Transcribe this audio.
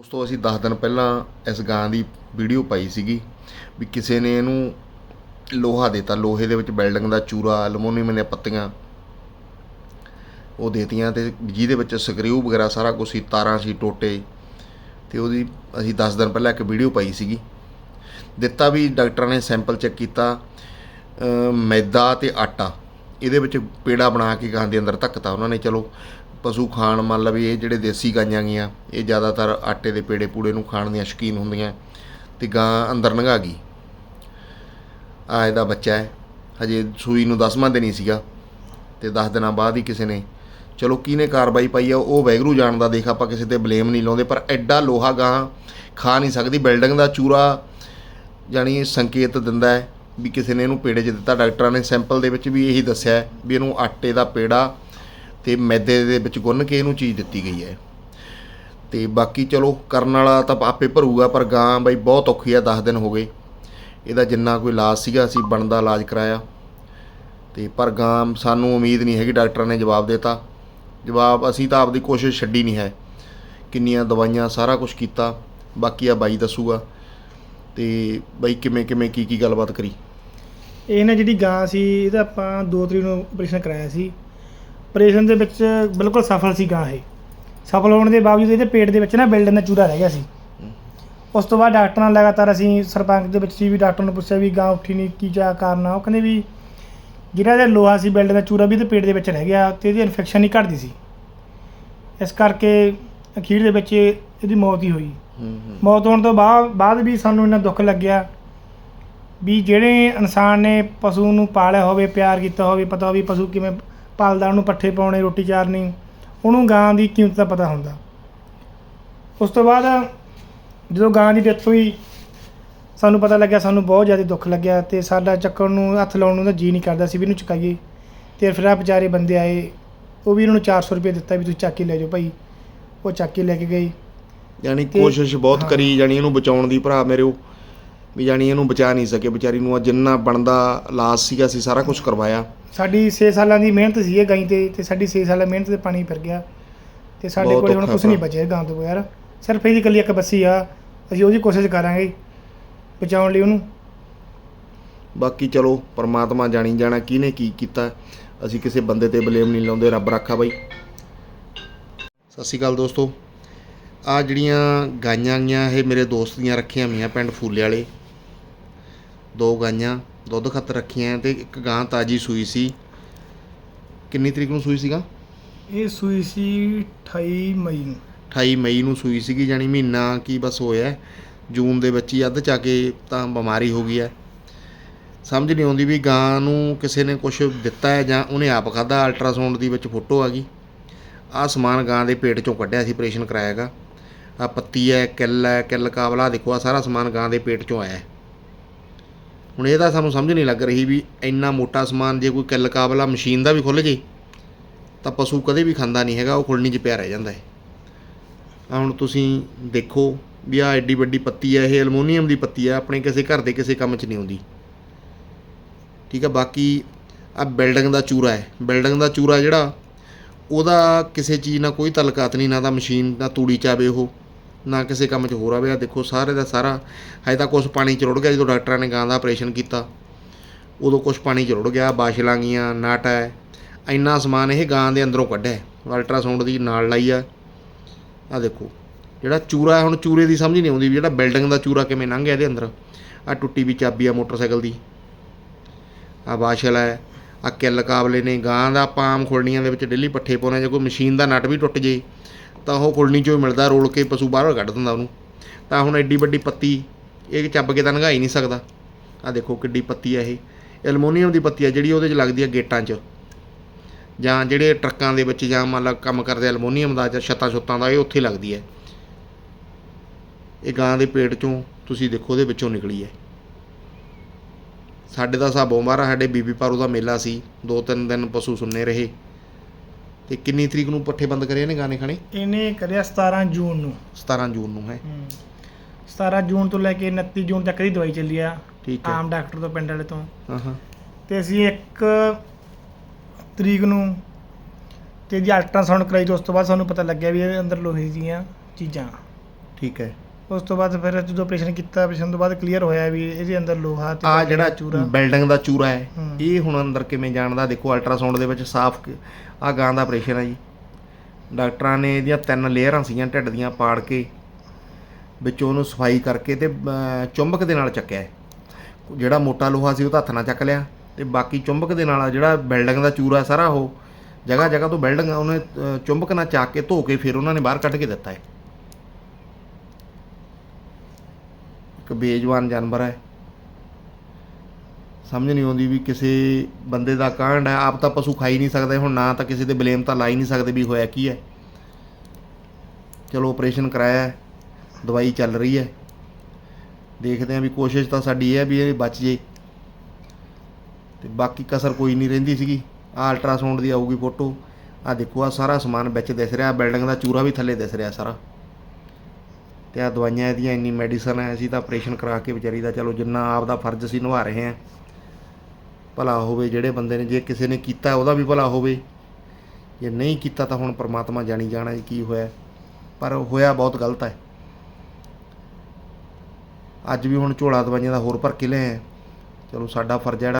ਉਸ ਤੋਂ ਅਸੀਂ 10 ਦਿਨ ਪਹਿਲਾਂ ਇਸ ਗਾਂ ਦੀ ਵੀਡੀਓ ਪਾਈ ਸੀਗੀ ਵੀ ਕਿਸੇ ਨੇ ਇਹਨੂੰ ਲੋਹਾ ਦਿੱਤਾ, ਲੋਹੇ ਦੇ ਵਿੱਚ ਬਿਲਡਿੰਗ ਦਾ ਚੂਰਾ ਐਲੂਮੀਨੀਅਮ ਦੀਆਂ ਪੱਤੀਆਂ ਉਹ ਦੇਤੀਆਂ ਤੇ ਜਿਹਦੇ ਵਿੱਚ ਸਕਰੂ ਵਗੈਰਾ ਸਾਰਾ ਕੁਝ ਸੀ, ਤਾਰਾਂ ਸੀ, ਟੋਟੇ ਤੇ ਉਹਦੀ ਅਸੀਂ 10 ਦਿਨ ਪਹਿਲਾਂ ਇੱਕ ਵੀਡੀਓ ਪਾਈ ਸੀਗੀ। ਦਿੱਤਾ ਵੀ ਡਾਕਟਰਾਂ ਨੇ ਸੈਂਪਲ ਚੈੱਕ ਕੀਤਾ ਮੈਦਾ ਤੇ ਆਟਾ, ਇਹਦੇ ਵਿੱਚ ਪੇੜਾ ਬਣਾ ਕੇ ਗਾਂ ਦੇ ਅੰਦਰ ਧੱਕਤਾ ਉਹਨਾਂ ਨੇ, ਚਲੋ ਪਸ਼ੂ ਖਾਣ, ਮੰਨ ਲਾ ਵੀ ਇਹ ਜਿਹੜੇ ਦੇਸੀ ਗਾਈਆਂ ਗੀਆਂ ਇਹ ਜ਼ਿਆਦਾਤਰ ਆਟੇ ਦੇ ਪੇੜੇ ਪੂੜੇ ਨੂੰ ਖਾਣ ਦੀਆਂ ਸ਼ੌਕੀਨ ਹੁੰਦੀਆਂ ਤੇ ਗਾਂ ਅੰਦਰ ਲੰਘਾ ਗਈ। ਆ ਇਹਦਾ ਬੱਚਾ ਹੈ, ਹਜੇ ਸੂਈ ਨੂੰ 10ਵਾਂ ਦਿਨ ਹੀ ਸੀਗਾ ਤੇ 10 ਦਿਨਾਂ ਬਾਅਦ ਹੀ ਕਿਸੇ ਨੇ, ਚਲੋ ਕਿਹਨੇ ਕਾਰਵਾਈ ਪਾਈ ਆ, ਉਹ ਵੈਗਰੂ ਜਾਣਦਾ ਦੇਖ ਆਪਾਂ ਕਿਸੇ ਤੇ ਬਲੇਮ ਨਹੀਂ ਲਾਉਂਦੇ, ਪਰ ਐਡਾ ਲੋਹਾ ਗਾਂ ਖਾ ਨਹੀਂ ਸਕਦੀ, ਬਿਲਡਿੰਗ ਦਾ ਚੂਰਾ ਜਾਣੀ ਸੰਕੇਤ ਦਿੰਦਾ ਹੈ ਵੀ ਕਿਸੇ ਨੇ ਇਹਨੂੰ ਪੇੜੇ 'ਚ ਦਿੱਤਾ, ਡਾਕਟਰਾਂ ਨੇ ਸੈਂਪਲ ਦੇ ਵਿੱਚ ਵੀ ਇਹੀ ਦੱਸਿਆ ਵੀ ਇਹਨੂੰ ਆਟੇ ਦਾ ਪੇੜਾ ਤੇ ਮੈਦੇ ਦੇ ਵਿੱਚ ਗੁੰਨ ਕੇ ਇਹਨੂੰ ਚੀਜ਼ ਦਿੱਤੀ ਗਈ ਹੈ। ਤੇ ਬਾਕੀ ਚਲੋ, ਕਰਨ ਵਾਲਾ ਤਾਂ ਆਪੇ ਭਰੂਗਾ, ਪਰ ਗਾਂ ਬਈ ਬਹੁਤ ਔਖੀ ਆ 10 ਦਿਨ ਹੋ ਗਏ। ਇਹਦਾ ਜਿੰਨਾ ਕੋਈ ਇਲਾਜ ਸੀਗਾ, ਅਸੀਂ ਬਣਦਾ ਇਲਾਜ ਕਰਾਇਆ। ਤੇ ਪਰ ਗਾਂ ਸਾਨੂੰ ਉਮੀਦ ਨਹੀਂ ਹੈਗੀ, ਡਾਕਟਰਾਂ ਨੇ ਜਵਾਬ ਦਿੱਤਾ। ਜਵਾਬ ਅਸੀਂ ਤਾਂ ਆਪਦੀ ਕੋਸ਼ਿਸ਼ ਛੱਡੀ ਨਹੀਂ ਹੈ। ਕਿੰਨੀਆਂ ਦਵਾਈਆਂ, ਸਾਰਾ ਕੁਝ ਕੀਤਾ। ਬਾਕੀ ਆ ਬਾਈ ਦੱਸੂਗਾ। ਤੇ ਬਾਈ ਕਿਵੇਂ ਕਿਵੇਂ, ਕੀ ਕੀ ਗੱਲਬਾਤ ਕਰੀ? ਇਹ ਨਾ ਜਿਹੜੀ ਗਾਂ ਸੀ, ਇਹਦਾ ਆਪਾਂ 2 ਤਰੀਕ ਨੂੰ ਆਪਰੇਸ਼ਨ ਕਰਾਇਆ ਸੀ। ਆਪਰੇਸ਼ਨ ਦੇ ਵਿੱਚ ਬਿਲਕੁਲ ਸਫਲ ਸੀ ਗਾਂ ਇਹ। ਸਫਲ ਹੋਣ ਦੇ ਬਾਵਜੂਦ ਇਹਦੇ ਪੇਟ ਦੇ ਵਿੱਚ ਨਾ ਬਿਲਡਿੰਗ ਦਾ ਚੂਰਾ ਰਹਿ ਗਿਆ ਸੀ। ਉਸ ਤੋਂ ਬਾਅਦ ਡਾਕਟਰਾਂ ਨਾਲ ਲਗਾਤਾਰ ਅਸੀਂ ਸਰਪੰਚ ਦੇ ਵਿੱਚ ਸੀ ਵੀ ਡਾਕਟਰ ਨੂੰ ਪੁੱਛਿਆ ਵੀ ਗਾਂ ਉੱਠੀ ਨਹੀਂ ਕੀ ਜਾ ਕਾਰਨ ਆ? ਉਹ ਕਹਿੰਦੇ ਵੀ ਜਿਹੜਾ ਇਹਦਾ ਲੋਹਾ ਸੀ ਬਿਲਡਿੰਗ ਦਾ ਚੂਰਾ ਵੀ ਇਹਦੇ ਪੇਟ ਦੇ ਵਿੱਚ ਰਹਿ ਗਿਆ ਤੇ ਇਹਦੀ ਇਨਫੈਕਸ਼ਨ ਨਹੀਂ ਘਟਦੀ ਸੀ। ਇਸ ਕਰਕੇ ਅਖੀਰ ਦੇ ਵਿੱਚ ਇਹ- ਇਹਦੀ ਮੌਤ ਹੀ ਹੋਈ। ਮੌਤ ਹੋਣ ਤੋਂ ਬਾਅਦ ਬਾਅਦ ਵੀ ਸਾਨੂੰ ਇੰਨਾ ਦੁੱਖ ਲੱਗਿਆ ਵੀ ਜਿਹੜੇ ਇਨਸਾਨ ਨੇ ਪਸ਼ੂ ਨੂੰ ਪਾਲਿਆ ਹੋਵੇ ਪਿਆਰ ਕੀਤਾ ਹੋਵੇ ਪਤਾ ਹੋਵੇ ਪਸ਼ੂ ਕਿਵੇਂ ਪਾਲਦਾ ਉਹਨੂੰ ਪੱਠੇ ਪਾਉਣੇ ਰੋਟੀ ਚਾਰਨੀ ਉਹਨੂੰ ਗਾਂ ਦੀ ਕੀਮਤ ਦਾ ਪਤਾ ਹੁੰਦਾ। ਉਸ ਤੋਂ ਬਾਅਦ ਜਦੋਂ ਗਾਂ ਦੀ ਡੈਥ ਹੋਈ ਸਾਨੂੰ ਪਤਾ ਲੱਗਿਆ ਸਾਨੂੰ ਬਹੁਤ ਜ਼ਿਆਦਾ ਦੁੱਖ ਲੱਗਿਆ ਤੇ ਸਾਡਾ ਚੱਕਣ ਨੂੰ ਹੱਥ ਲਾਉਣ ਨੂੰ ਤਾਂ ਜੀ ਨਹੀਂ ਕਰਦਾ ਸੀ ਵੀ ਇਹਨੂੰ ਚੁਕਾਈਏ। ਤੇ ਫਿਰ ਆ ਵਿਚਾਰੇ ਬੰਦੇ ਆਏ ਉਹ ਵੀ ਇਹਨਾਂ ਨੂੰ 400 ਰੁਪਏ ਦਿੱਤਾ ਵੀ ਤੁਸੀਂ ਚੱਕ ਕੇ ਲੈ ਜਾਓ ਭਾਈ। ਉਹ ਚੱਕ ਕੇ ਲੈ ਕੇ ਗਏ। ਯਾਨੀ ਕੋਸ਼ਿਸ਼ ਬਹੁਤ। ਕਰੀ ਜਾਣੀ ਇਹਨੂੰ ਬਚਾਉਣ ਦੀ ਭਰਾ ਮੇਰੇ ਉਹ। ਵੀ ਜਾਣੀ ਇਹਨੂੰ ਬਚਾ ਨਹੀਂ ਸਕੇ ਵਿਚਾਰੀ ਨੂੰ ਜਿੰਨਾ ਬਣਦਾ ਇਲਾਜ ਸੀਗਾ ਅਸੀਂ ਸਾਰਾ ਕੁਝ ਕਰਵਾਇਆ। ਸਾਡੀ 6 ਸਾਲਾਂ ਦੀ ਮਿਹਨਤ ਸੀ ਇਹ ਗਾਂ ਤੇ ਤੇ ਸਾਡੀ 6 ਸਾਲਾਂ ਮਿਹਨਤ ਤੇ ਪਾਣੀ ਫਿਰ ਗਿਆ। ਤੇ ਸਾਡੇ ਬਹੁਤ ਕੋਲ ਹੁਣ ਔਖਾ ਕੁਝ ਨਹੀਂ ਭਰਾ। ਬਚਿਆ ਗਾਂ ਤੋਂ ਬਗੈਰ ਸਿਰਫ ਇਹਦੀ ਇਕੱਲੀ ਇੱਕ ਬੱਸੀ ਆ ਅਸੀਂ ਉਹਦੀ ਕੋਸ਼ਿਸ਼ ਕਰਾਂਗੇ ਬਚਾਉਣ ਲਈ ਉਹਨੂੰ। ਬਾਕੀ ਚਲੋ ਪਰਮਾਤਮਾ ਜਾਣੀ ਜਾਣਾ ਕਿਹਨੇ ਕੀ ਕੀਤਾ ਅਸੀਂ ਕਿਸੇ ਬੰਦੇ ਤੇ ਬਲੇਮ ਨਹੀਂ ਲਾਉਂਦੇ ਰੱਬ ਰੱਖਾ ਬਾਈ। ਸਤਿ ਸ਼੍ਰੀ ਅਕਾਲ ਦੋਸਤੋ। ਆ ਜਿਹੜੀਆਂ ਗਾਈਆਂ ਗੀਆਂ ਇਹ ਮੇਰੇ ਦੋਸਤ ਦੀਆਂ ਰੱਖੀਆਂ ਮੀਆਂ ਪਿੰਡ ਫੂਲੇ ਵਾਲੇ। ਦੋ ਗਾਈਆਂ ਦੁੱਧ ਖਤ ਰੱਖੀਆਂ ਤੇ ਇੱਕ ਗਾਂ ਤਾਜੀ ਸੂਈ ਸੀ। ਕਿੰਨੀ ਤਰੀਕ ਨੂੰ ਸੂਈ ਸੀਗਾ? ਇਹ ਸੂਈ ਸੀ 28 ਮਈ ਨੂੰ। 28 ਮਈ ਨੂੰ ਸੂਈ ਸੀਗੀ ਜਾਣੀ ਮਹੀਨਾ ਕੀ ਬਸ ਹੋਇਆ। ਜੂਨ ਦੇ ਵਿੱਚ ਹੀ ਅੱਧ ਚ ਆ ਕੇ ਤਾਂ ਬਿਮਾਰੀ ਹੋ ਗਈ ਹੈ। ਸਮਝ ਨਹੀਂ ਆਉਂਦੀ ਵੀ ਗਾਂ ਨੂੰ ਕਿਸੇ ਨੇ ਕੁਝ ਦਿੱਤਾ ਹੈ ਜਾਂ ਉਹਨੇ ਆਪ ਖਾਦਾ ਅਲਟਰਾਸਾਊਂਡ ਦੀ ਵਿੱਚ ਫੋਟੋ ਆ ਗਈ। ਆਹ ਸਮਾਨ ਗਾਂ ਦੇ ਪੇਟ ਚੋਂ ਕੱਢਿਆ ਸੀ ਆਪਰੇਸ਼ਨ ਕਰਾਇਆਗਾ ਆ ਪੱਤੀ ਹੈ ਕਿੱਲ ਹੈ ਕਿੱਲ ਕਾਬਲਾ ਦੇਖੋ ਆ ਸਾਰਾ ਸਮਾਨ ਗਾਂ ਦੇ ਪੇਟ ਚੋਂ ਆਇਆ ਹੈ। ਹੁਣ ਇਹ ਤਾਂ ਸਾਨੂੰ ਸਮਝ ਨਹੀਂ ਲੱਗ ਰਹੀ ਵੀ ਇੰਨਾ ਮੋਟਾ ਸਮਾਨ ਜੇ ਕੋਈ ਕਿੱਲ ਕਾਬਲਾ ਮਸ਼ੀਨ ਦਾ ਵੀ ਖੁੱਲ ਜੇ, ਤਾਂ ਪਸ਼ੂ ਕਦੇ ਵੀ ਖਾਂਦਾ ਨਹੀਂ ਹੈਗਾ, ਉਹ ਖੁੱਲਣੀ 'ਚ ਪਿਆ ਰਹਿ ਜਾਂਦਾ ਹੈ। ਆ ਹੁਣ ਤੁਸੀਂ ਦੇਖੋ ਵੀ ਆ ਐਡੀ ਵੱਡੀ ਪੱਤੀ ਹੈ ਇਹ ਐਲੂਮੀਨੀਅਮ ਦੀ ਪੱਤੀ ਹੈ ਆਪਣੇ ਕਿਸੇ ਘਰ ਦੇ ਕਿਸੇ ਕੰਮ 'ਚ ਨਹੀਂ ਆਉਂਦੀ। ਠੀਕ ਹੈ ਬਾਕੀ ਆ ਬਿਲਡਿੰਗ ਦਾ ਚੂਰਾ ਹੈ। ਬਿਲਡਿੰਗ ਦਾ ਚੂਰਾ ਜਿਹੜਾ, ਉਹਦਾ ਕਿਸੇ ਚੀਜ਼ ਨਾਲ ਕੋਈ ਤਲਕਾਤ ਨਹੀਂ, ਨਾ ਤਾਂ ਮਸ਼ੀਨ ਨਾਲ ਤੂੜੀ ਚਾਵੇ ਉਹ। ਨਾ ਕਿਸੇ ਕੰਮ 'ਚ ਹੋਰ ਆਵੇ। ਆ ਦੇਖੋ, ਸਾਰੇ ਦਾ ਸਾਰਾ, ਹਜੇ ਤਾਂ ਕੁਛ ਪਾਣੀ 'ਚ ਰੁੜ ਗਿਆ, ਜਦੋਂ ਡਾਕਟਰਾਂ ਨੇ ਗਾਂ ਦਾ ਆਪਰੇਸ਼ਨ ਕੀਤਾ, ਉਦੋਂ ਕੁਛ ਪਾਣੀ 'ਚ ਰੁੜ ਗਿਆ ਬਾਸ਼ਲਾਂ ਗੀਆਂ ਨਟ ਹੈ ਇੰਨਾ ਸਮਾਨ ਇਹ ਗਾਂ ਦੇ ਅੰਦਰੋਂ ਕੱਢਿਆ। ਅਲਟਰਾਸਾਊਂਡ ਦੀ ਨਾਲ ਲਾਈ ਆ। ਆ ਦੇਖੋ, ਜਿਹੜਾ ਚੂਰਾ ਹੁਣ ਚੂਰੇ ਦੀ ਸਮਝ ਨਹੀਂ ਆਉਂਦੀ ਵੀ ਜਿਹੜਾ ਬਿਲਡਿੰਗ ਦਾ ਚੂਰਾ ਕਿਵੇਂ ਲੰਘ ਗਿਆ ਇਹਦੇ ਅੰਦਰ। ਆ ਟੁੱਟੀ ਵੀ ਚਾਬੀ ਆ ਮੋਟਰਸਾਈਕਲ ਦੀ। ਆ ਬਾਸ਼ਲ ਹੈ। ਆ ਕਿੱਲ ਕਾਬਲੇ ਨੇ। ਗਾਂ ਦਾ ਪਾਮ ਖੋਲਣੀਆਂ ਦੇ ਵਿੱਚ ਡੇਲੀ ਪੱਠੇ ਪਾਉਣੇ ਜੇ ਕੋਈ ਮਸ਼ੀਨ ਦਾ ਨਟ ਵੀ ਟੁੱਟ ਜੇ ਤਾਂ ਉਹ ਕੁਲਣੀ ਚੋਂ ਹੀ ਮਿਲਦਾ, ਰੋਲ ਕੇ ਪਸ਼ੂ ਬਾਹਰ ਕੱਢ ਦਿੰਦਾ ਉਹਨੂੰ। ਤਾਂ ਹੁਣ ਐਡੀ ਵੱਡੀ ਪੱਤੀ, ਇਹ ਚੱਬ ਕੇ ਤਾਂ ਲੰਘਾ ਹੀ ਨਹੀਂ ਸਕਦਾ। ਆ ਦੇਖੋ ਕਿੱਡੀ ਪੱਤੀ ਆ ਇਹ। ਐਲੂਮੀਨੀਅਮ ਦੀ ਪੱਤੀ ਆ, ਜਿਹੜੀ ਉਹਦੇ 'ਚ ਲੱਗਦੀ ਆ ਗੇਟਾਂ 'ਚ। ਜਾਂ ਜਿਹੜੇ ਟਰੱਕਾਂ ਦੇ ਵਿੱਚ ਜਾਂ ਮੰਨ ਲਾ ਕੰਮ ਕਰਦੇ ਐਲੂਮੀਨੀਅਮ ਦਾ ਜਾਂ ਛੱਤਾਂ ਛੁੱਤਾਂ ਦਾ, ਇਹ ਉੱਥੇ ਲੱਗਦੀ ਹੈ ਇਹ ਗਾਂ ਦੇ ਪੇਟ ਚੋਂ ਤੁਸੀਂ ਦੇਖੋ ਉਹਦੇ ਵਿੱਚੋਂ ਨਿਕਲੀ ਹੈ ਸਾਡੇ ਦਾ ਹਿਸਾਬੋਂ ਮਾਰਾ ਸਾਡੇ ਬੀਬੀ ਪਾਰੂ ਦਾ ਮੇਲਾ ਸੀ। ਦੋ ਤਿੰਨ ਦਿਨ ਪਸ਼ੂ ਸੁੰਨੇ ਰਹੇ। ਤੇ ਕਿੰਨੀ ਤਰੀਕ ਨੂੰ ਪੱਠੇ ਬੰਦ ਕਰੇ ਨੇ ਗਾਣੇ ਖਾਣੇ? ਇਹਨੇ ਕਰਿਆ 17 ਜੂਨ ਨੂੰ। 17 ਜੂਨ ਨੂੰ ਹੈ। 17 ਜੂਨ ਤੋਂ ਲੈ ਕੇ 29 ਜੂਨ ਤੱਕ ਦੀ ਦਵਾਈ ਚੱਲੀ ਆ। ਠੀਕ ਹੈ। ਆਮ ਡਾਕਟਰ ਤੋਂ ਪਿੰਡ ਵਾਲੇ ਤੋਂ। ਹਾਂ ਹਾਂ। ਤੇ ਅਸੀਂ ਇੱਕ ਤਰੀਕ ਨੂੰ ਤੇ ਜੀ ਅਲਟਰਾਸਾਊਂਡ ਕਰਾਈ ਤੇ ਉਸ ਤੋਂ ਬਾਅਦ ਸਾਨੂੰ ਪਤਾ ਲੱਗਿਆ ਵੀ ਇਹਦੇ ਅੰਦਰ ਲੋਹੇ ਦੀਆਂ ਚੀਜ਼ਾਂ। ਠੀਕ ਹੈ। ਉਸ ਤੋਂ ਬਾਅਦ ਫਿਰ ਜਦੋਂ ਆਪਰੇਸ਼ਨ ਕੀਤਾ ਆਪਰੇਸ਼ਨ ਤੋਂ ਬਾਅਦ ਕਲੀਅਰ ਹੋਇਆ ਵੀ ਇਹਦੇ ਅੰਦਰ ਲੋਹਾ ਤੇ ਆ ਜਿਹੜਾ ਚੂਰਾ ਬਿਲਡਿੰਗ ਦਾ ਚੂਰਾ ਹੈ। ਇਹ ਹੁਣ ਅੰਦਰ ਕਿਵੇਂ ਜਾਣਦਾ ਦੇਖੋ ਅਲਟਰਾਸਾਊਂਡ ਦੇ ਵਿੱਚ ਸਾਫ਼ ਆ ਗਾਂ ਦਾ ਆਪਰੇਸ਼ਨ ਹੈ ਜੀ ਡਾਕਟਰਾਂ ਨੇ ਇਹਦੀਆਂ ਤਿੰਨ ਲੇਅਰਾਂ ਸੀਗੀਆਂ ਢਿੱਡ ਦੀਆਂ ਪਾੜ ਕੇ ਵਿੱਚੋਂ ਉਹਨੂੰ ਸਫ਼ਾਈ ਕਰਕੇ ਤੇ ਚੁੰਬਕ ਦੇ ਨਾਲ ਚੱਕਿਆ। ਜਿਹੜਾ ਮੋਟਾ ਲੋਹਾ ਸੀ ਉਹ ਤਾਂ ਹੱਥ ਨਾਲ ਚੱਕ ਲਿਆ ਤੇ ਬਾਕੀ ਚੁੰਬਕ ਦੇ ਨਾਲ ਜਿਹੜਾ ਬਿਲਡਿੰਗ ਦਾ ਚੂਰਾ ਸਾਰਾ ਉਹ ਜਗ੍ਹਾ ਜਗ੍ਹਾ ਤੋਂ ਬਿਲਡਿੰਗ ਉਹਨੇ ਚੁੰਬਕ ਨਾਲ ਚੱਕ ਕੇ ਧੋ ਕੇ ਫਿਰ ਉਹਨਾਂ ਨੇ ਬਾਹਰ ਕੱਢ ਕੇ ਦਿੱਤਾ ਹੈ ਇੱਕ ਬੇਜਵਾਨ ਜਾਨਵਰ ਹੈ। ਸਮਝ ਨਹੀਂ ਆਉਂਦੀ ਵੀ ਕਿਸੇ ਬੰਦੇ ਦਾ ਕਾਂਡ ਹੈ। ਆਪ ਤਾਂ ਪਸ਼ੂ ਖਾਈ ਨਹੀਂ ਸਕਦੇ ਹੁਣ, ਨਾ ਤਾਂ ਕਿਸੇ ਤੇ ਬਲੇਮ ਤਾਂ ਲਾ ਹੀ ਨਹੀਂ ਸਕਦੇ ਵੀ ਹੋਇਆ ਕੀ ਹੈ। ਚਲੋ ਆਪਰੇਸ਼ਨ ਕਰਾਇਆ ਦਵਾਈ ਚੱਲ ਰਹੀ ਹੈ। ਦੇਖਦੇ ਹਾਂ ਵੀ ਕੋਸ਼ਿਸ਼ ਤਾਂ ਸਾਡੀ ਇਹ ਹੈ ਵੀ ਇਹ ਬਚ ਜੇ। ਤੇ ਬਾਕੀ ਕਸਰ ਕੋਈ ਨਹੀਂ ਰਹਿੰਦੀ ਸੀਗੀ। ਆ ਅਲਟਰਾਸਾਊਂਡ ਦੀ ਆਊਗੀ ਫੋਟੋ ਆ ਦੇਖੋ ਆ ਸਾਰਾ ਸਮਾਨ ਵਿੱਚ ਦਿਸ ਰਿਹਾ। ਬਿਲਡਿੰਗ ਦਾ ਚੂਰਾ ਵੀ ਥੱਲੇ ਦਿਸ ਰਿਹਾ ਸਾਰਾ। ਤੇ ਆ ਦਵਾਈਆਂ ਇਹਦੀਆਂ, ਇੰਨੀ ਮੈਡੀਸਨ ਹੈ ਅਸੀਂ ਤਾਂ ਆਪਰੇਸ਼ਨ ਕਰਾ ਕੇ ਵਿਚਾਰੀ ਦਾ ਚਲੋ ਜਿੰਨਾ ਆਪ ਦਾ ਫਰਜ਼ ਅਸੀਂ ਨਿਭਾ ਰਹੇ ਹਾਂ। ਭਲਾ ਹੋਵੇ ਜਿਹੜੇ ਬੰਦੇ ਨੇ, ਜੇ ਕਿਸੇ ਨੇ ਕੀਤਾ ਉਹਦਾ ਵੀ ਭਲਾ ਹੋਵੇ। ਜੇ ਨਹੀਂ ਕੀਤਾ ਤਾਂ ਹੁਣ ਪਰਮਾਤਮਾ ਜਾਣੀ ਜਾਣਾ ਜੀ ਕੀ ਹੋਇਆ। ਪਰ ਹੋਇਆ ਬਹੁਤ ਗਲਤ ਹੈ। ਅੱਜ ਵੀ ਹੁਣ ਝੋਲਾ ਦਵਾਈਆਂ ਦਾ ਹੋਰ ਭਰ ਕੇ ਲਿਆ ਚਲੋ ਸਾਡਾ ਫਰਜ਼ ਹੈ